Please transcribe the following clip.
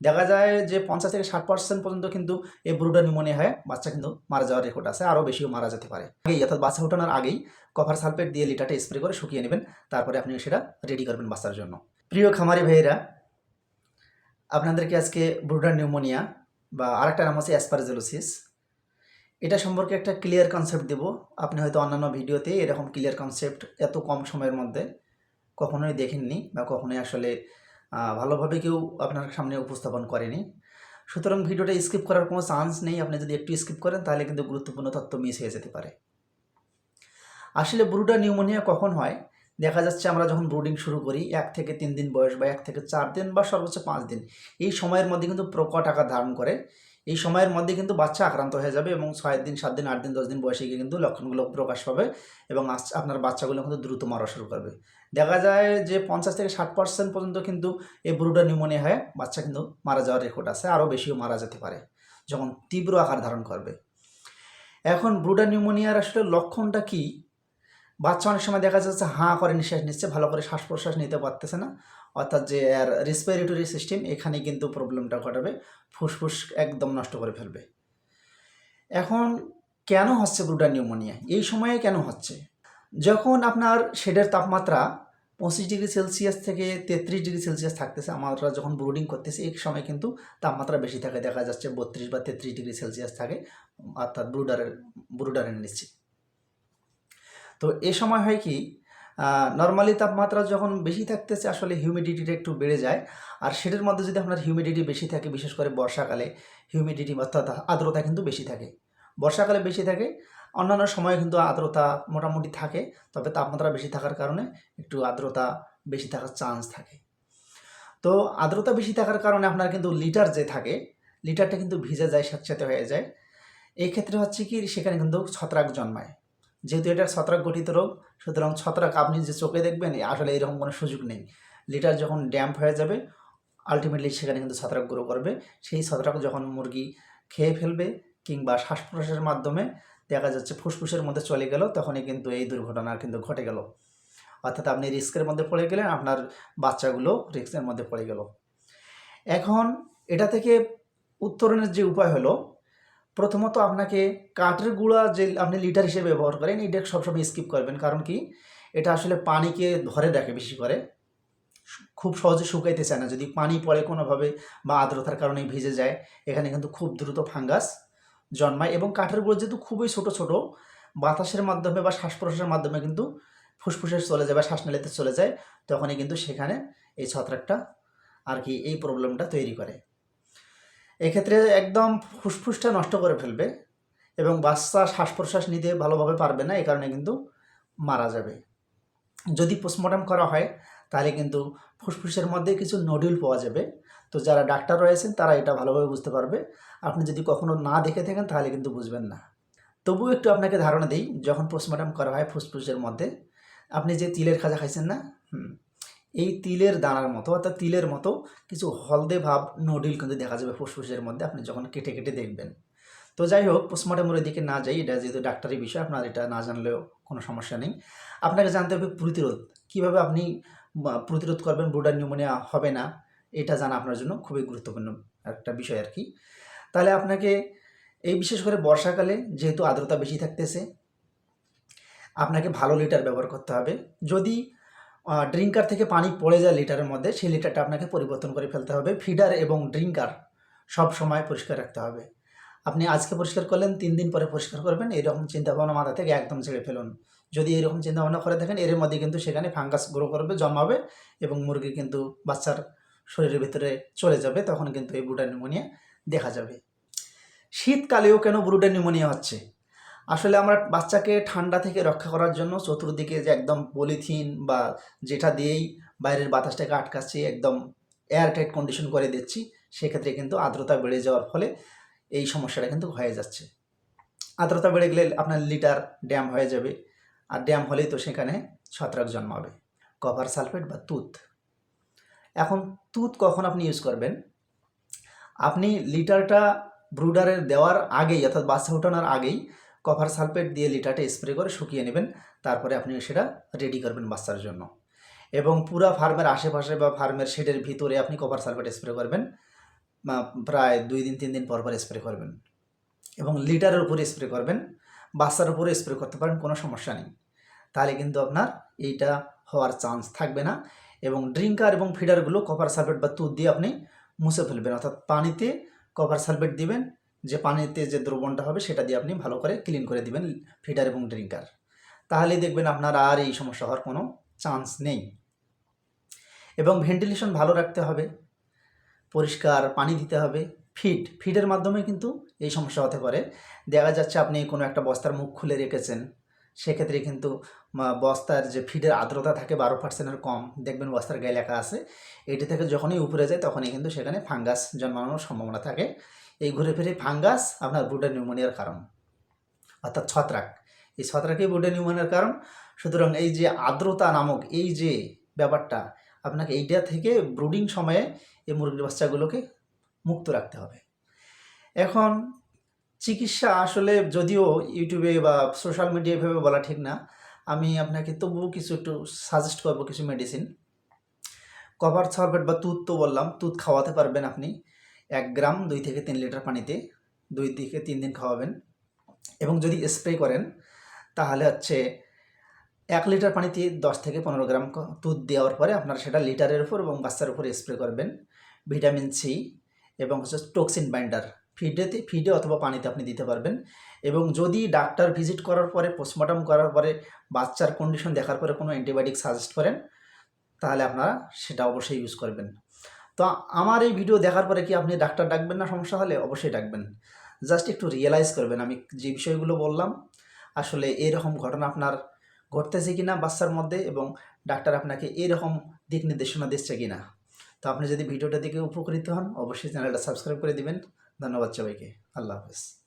দেখা যায় যে পঞ্চাশ থেকে ষাট পার্সেন্ট পর্যন্ত কিন্তু এই ব্রুডা নিউমোনিয়া হয় বাচ্চা কিন্তু মারা যাওয়ার রেকর্ড আছে, আরও বেশিও মারা যেতে পারে। আগেই অর্থাৎ বাচ্চা ওঠানোর আগেই কভার সালফেট দিয়ে লিটারটা স্প্রে করে শুকিয়ে নেবেন, তারপরে আপনি সেটা রেডি করবেন বাচ্চার জন্য। প্রিয় খামারি ভাইয়েরা, আপনাদেরকে আজকে ব্রুডা নিউমোনিয়া বা আরেকটা নাম হচ্ছে অ্যাসপারজেলোসিস এটা সম্পর্কে একটা ক্লিয়ার কনসেপ্ট দেব। আপনি হয়তো অন্যান্য ভিডিওতে এরকম ক্লিয়ার কনসেপ্ট এত কম সময়ের মধ্যে কখনোই দেখেননি বা কখনোই আসলে ভালোভাবে কেউ আপনার সামনে উপস্থাপন করেনি। সুতরাং ভিডিওটা স্কিপ করার কোনো চান্স নেই। আপনি যদি একটু স্কিপ করেন, তাহলে কিন্তু গুরুত্বপূর্ণ তথ্য মিস হয়ে যেতে পারে। আসলে ব্রুডা নিউমোনিয়া কখন হয়? দেখা যাচ্ছে আমরা যখন ব্রুডিং শুরু করি, এক থেকে তিন দিন বয়স বা এক থেকে চার দিন বা সর্বোচ্চ পাঁচ দিন। এই সময়ের মধ্যে কিন্তু প্রকট আকার ধারণ করে। এই সময়ের মধ্যে কিন্তু বাচ্চা আক্রান্ত হয়ে যাবে এবং ছয় দিন, সাত দিন, আট দিন, দশ দিন বয়সে গিয়ে কিন্তু লক্ষণগুলো প্রকাশ পাবে এবং আপনার বাচ্চাগুলো কিন্তু দ্রুত মারা শুরু করবে। দেখা যায় যে পঞ্চাশ থেকে ষাট পার্সেন্ট পর্যন্ত কিন্তু এই ব্রুডা নিউমোনিয়া হয় বাচ্চা কিন্তু মারা যাওয়ার রেকর্ড আছে, আরও বেশিও মারা যেতে পারে, যখন তীব্র আকার ধারণ করবে। এখন ব্রুডা নিউমোনিয়ার আসলে লক্ষণটা কি? বাচ্চা অনেক সময় দেখা যাচ্ছে হাঁ করে নিঃশ্বাস নিচ্ছে, ভালো করে শ্বাস প্রশ্বাস নিতে পারতেছে না। অর্থাৎ যে রেসপিরেটরি সিস্টেম এখানে কিন্তু প্রবলেমটা ঘটাবে, ফুসফুস একদম নষ্ট করে ফেলবে। এখন কেন হচ্ছে ব্রুডা নিউমোনিয়া? এই সময়ে কেন হচ্ছে? যখন আপনার শেডের তাপমাত্রা পঁচিশ ডিগ্রি সেলসিয়াস থেকে তেত্রিশ ডিগ্রি সেলসিয়াস থাকতেছে, আমরা যখন ব্রুডিং করতেছি, এই সময় কিন্তু তাপমাত্রা বেশি থাকে, দেখা যাচ্ছে বত্রিশ বা তেত্রিশ ডিগ্রি সেলসিয়াস থাকে, অর্থাৎ ব্রুডারের ব্রুডারের নিচে তো এ সময় হয় কি নর্মালি তাপমাত্রা যখন বেশি থাকতেছে, আসলে হিউমিডিটিটা একটু বেড়ে যায়। আর সেটার মধ্যে যদি আপনার হিউমিডিটি বেশি থাকে, বিশেষ করে বর্ষাকালে হিউমিডিটি অর্থাৎ আর্দ্রতা কিন্তু বেশি থাকে। বর্ষাকালে বেশি থাকে, অন্যান্য সময়ে কিন্তু আর্দ্রতা মোটামুটি থাকে, তবে তাপমাত্রা বেশি থাকার কারণে একটু আর্দ্রতা বেশি থাকার চান্স থাকে। তো আর্দ্রতা বেশি থাকার কারণে আপনার কিন্তু লিটার যে থাকে লিটারটা কিন্তু ভিজে যায় স্যাঁতস্যাঁতে হয়ে যায়। এই ক্ষেত্রে হচ্ছে কি, সেখানে কিন্তু ছত্রাক জন্মায়। যেহেতু এটা ছত্রাক গঠিত রোগ, সুতরাং ছত্রাক আপনি যে চোখে দেখবেন আসলে এরকম কোনো সুযোগ নেই। লিটার যখন ড্যাম্প হয়ে যাবে, আলটিমেটলি সেখানে কিন্তু ছত্রাক গ্রো করবে। সেই ছত্রাক যখন মুরগি খেয়ে ফেলবে কিংবা শ্বাস প্রশ্বাসের মাধ্যমে দেখা যাচ্ছে ফুসফুসের মধ্যে চলে গেল, তখনই কিন্তু এই দুর্ঘটনা কিন্তু ঘটে গেল। অর্থাৎ আপনি রিস্কের মধ্যে পড়ে গেলেন, আপনার বাচ্চাগুলো রিস্কের মধ্যে পড়ে গেল। এখন এটা থেকে উত্তরণের যে উপায় হলো প্রথমত আপনাকে কাঠের গুঁড়া যে আপনি লিটার হিসেবে ব্যবহার করেন, এটা সবসময় স্কিপ করবেন। কারণ কি? এটা আসলে পানিকে ধরে রাখে বেশি করে। খুব সহজে শুকাইতে চায় না। যদি পানি পড়ে কোনোভাবে বা আর্দ্রতার কারণে ভিজে যায়, এখানে কিন্তু খুব দ্রুত ফাঙ্গাস জন্মায় এবং কাঠের গুঁড়ো যেহেতু খুবই ছোট ছোট, বাতাসের মাধ্যমে বা শ্বাস প্রশ্বাসের মাধ্যমে কিন্তু ফুসফুসে চলে যায় বা শ্বাসনালীতে চলে যায়, তখনই কিন্তু সেখানে এই ছত্রাকটা আর কি এই প্রবলেমটা তৈরি করে। এক্ষেত্রে একদম ফুসফুসটা নষ্ট করে ফেলবে এবং বাচ্চা শ্বাস প্রশ্বাস নিতে ভালোভাবে পারবে না এই কারণে কিন্তু মারা যাবে। যদি পোস্টমর্টম করা হয়, তাহলে কিন্তু ফুসফুসের মধ্যে কিছু নডিউল পাওয়া যাবে। তো যারা ডাক্তার রয়েছেন, তারা এটা ভালোভাবে বুঝতে পারবে। আপনি যদি কখনো না দেখে থাকেন, তাহলে কিন্তু বুঝবেন না। তবুও একটু আপনাকে ধারণা দিই, যখন পোস্টমর্টম করা হয় ফুসফুসের মধ্যে, আপনি যে তিলের খাজা খাইছেন না? হুম। এই তিলের দানার মতো অর্থাৎ তিলের মতো কিছু হলদে ভাব নডিল কিন্তু দেখা যাবে ফুসফুসের মধ্যে আপনি যখন কেটে কেটে দেখবেন। তো যাই হোক পোস্টমর্টমের দিকে না যাই, এটা যেহেতু ডাক্তারি বিষয়, আপনার এটা না জানলেও কোনো সমস্যা নেই। আপনাকে জানতে হবে প্রতিরোধ। কীভাবে আপনি প্রতিরোধ করবেন, ব্রুডার নিউমোনিয়া হবে না, এটা জানা আপনার জন্য খুবই গুরুত্বপূর্ণ একটা বিষয় আর কি। তাহলে আপনাকে এই বিশেষ করে বর্ষাকালে যেহেতু আর্দ্রতা বেশি থাকতেছে, আপনাকে ভালো লিটার ব্যবহার করতে হবে। যদি ড্রিঙ্কার থেকে পানি পড়ে যায় লিটারের মধ্যে, সেই লিটারটা আপনাকে পরিবর্তন করে ফেলতে হবে। ফিডার এবং ড্রিঙ্কার সব সময় পরিষ্কার রাখতে হবে। আপনি আজকে পরিষ্কার করলেন, তিন দিন পরে পরিষ্কার করবেন, এরকম চিন্তাভাবনা মাথা থেকে একদম ছেড়ে ফেলুন। যদি এরকম চিন্তাভাবনা করে থাকেন, এর মধ্যে কিন্তু সেখানে ফাঙ্গাস গ্রো করবে জমাবে এবং মুরগি কিন্তু বাচ্চার শরীরের ভিতরে চলে যাবে, তখন কিন্তু এই ব্রুডার নিউমোনিয়া দেখা যাবে। শীতকালেও কেন ব্রুডার নিউমোনিয়া হচ্ছে? আসলে আমরা বাচ্চাকে ঠান্ডা থেকে রক্ষা করার জন্য চতুর্দিকে যে একদম পলিথিন বা যেটা দিয়েই বাইরের বাতাসটাকে আটকাচ্ছি, একদম এয়ার টাইট কন্ডিশন করে দিচ্ছি, সেক্ষেত্রে কিন্তু আর্দ্রতা বেড়ে যাওয়ার ফলে এই সমস্যাটা কিন্তু হয়ে যাচ্ছে। আর্দ্রতা বেড়ে গেলে আপনার লিটার ড্যাম হয়ে যাবে, আর ড্যাম হলেই তো সেখানে ছত্রাক জন্মাবে। কপার সালফেট বা তুত। এখন তুত কখন আপনি ইউজ করবেন? আপনি লিটারটা ব্রুডারের দেওয়ার আগেই, অর্থাৎ বাচ্চা ওঠানোর আগেই কপার সালফেট দিয়ে লিটারটা স্প্রে করে শুকিয়ে নেবেন, তারপরে আপনি সেটা রেডি করবেন বাচ্চার জন্য। এবং পুরা ফার্মের আশেপাশে বা ফার্মের শেডের ভিতরে আপনি কপার সালফেট স্প্রে করবেন প্রায় দুই দিন, তিন দিন পর পর স্প্রে করবেন। এবং লিটারের উপরে স্প্রে করবেন, বাচ্চার উপরে স্প্রে করতে পারেন, কোনো সমস্যা নেই। তাহলে কিন্তু আপনার এইটা হওয়ার চান্স থাকবে না। এবং ড্রিঙ্কার এবং ফিডারগুলো কপার সালফেট বা দুধ দিয়ে আপনি মুছে ফেলবেন, অর্থাৎ পানিতে কপার সালফেট দিবেন যে পানিতে যে দ্রবণটা হবে সেটা দিয়ে আপনি ভালো করে ক্লিন করে দিবেন ফিডার এবং ড্রিঙ্কার তাহলেই দেখবেন আপনার আর এই সমস্যা হওয়ার কোনো চান্স নেই। এবং ভেন্টিলেশন ভালো রাখতে হবে, পরিষ্কার পানি দিতে হবে ফিড ফিডের মাধ্যমে কিন্তু এই সমস্যা হতে পারে। দেখা যাচ্ছে আপনি কোনো একটা বস্তার মুখ খুলে রেখেছেন, সেক্ষেত্রে কিন্তু বস্তার যে ফিডের আর্দ্রতা থাকে বারো পার্সেন্টের কম, দেখবেন বস্তার গায়ে লেখা আছে। এটি থেকে যখনই উপরে যায় তখনই কিন্তু সেখানে ফাঙ্গাস জন্মানোর সম্ভাবনা থাকে। এই ঘুরে ফিরে ফাঙ্গাস আপনার ব্রুডার নিউমোনিয়ার কারণ, অর্থাৎ ছত্রাক। এই ছত্রাকই ব্রুডার নিউমোনিয়ার কারণ। সুতরাং এই যে আর্দ্রতা নামক এই যে ব্যাপারটা, আপনাকে এইটা থেকে ব্রুডিং সময়ে এই মুরগির বাচ্চাগুলোকে মুক্ত রাখতে হবে। এখন, চিকিৎসা আসলে যদিও ইউটিউবে বা সোশ্যাল মিডিয়া এভাবে বলা ঠিক না আমি আপনাকে তবুও কিছু একটু সাজেস্ট করব কিছু মেডিসিন কভার সালফেট বা তুত তো বললাম তুত খাওয়াতে পারবেন আপনি। এক গ্রাম দুই থেকে তিন লিটার পানিতে দুই থেকে তিন দিন খাওয়াবেন। এবং যদি স্প্রে করেন, তাহলে হচ্ছে এক লিটার পানিতে দশ থেকে পনেরো গ্রাম দুধ দেওয়ার পরে আপনারা সেটা লিটারের উপর এবং বাচ্চার উপর স্প্রে করবেন। ভিটামিন সি এবং হচ্ছে টক্সিন বাইন্ডার ফিডেতে ফিডে অথবা পানিতে আপনি দিতে পারবেন। এবং যদি ডাক্তার ভিজিট করার পরে পোস্টমর্টম করার পরে বাচ্চার কন্ডিশন দেখার পরে কোনো অ্যান্টিবায়োটিক সাজেস্ট করেন, তাহলে আপনারা সেটা অবশ্যই ইউজ করবেন। তো আমার এই ভিডিও দেখার পরে কি আপনি ডাক্তার ডাকবেন না? সমস্যা হলে অবশ্যই ডাকবেন। জাস্ট একটু রিয়েলাইজ করবেন। আমি যে বিষয়গুলো বললাম, আসলে এরকম ঘটনা আপনার ঘটতেছে কি না বাচ্চার মধ্যে এবং ডাক্তার আপনাকে এরকম দিক নির্দেশনা দিচ্ছে কিনা? তো আপনি যদি ভিডিওটা দেখে উপকৃত হন, অবশ্যই চ্যানেলটা সাবস্ক্রাইব করে দিবেন। ধন্যবাদ সবাইকে। আল্লাহ হাফেজ।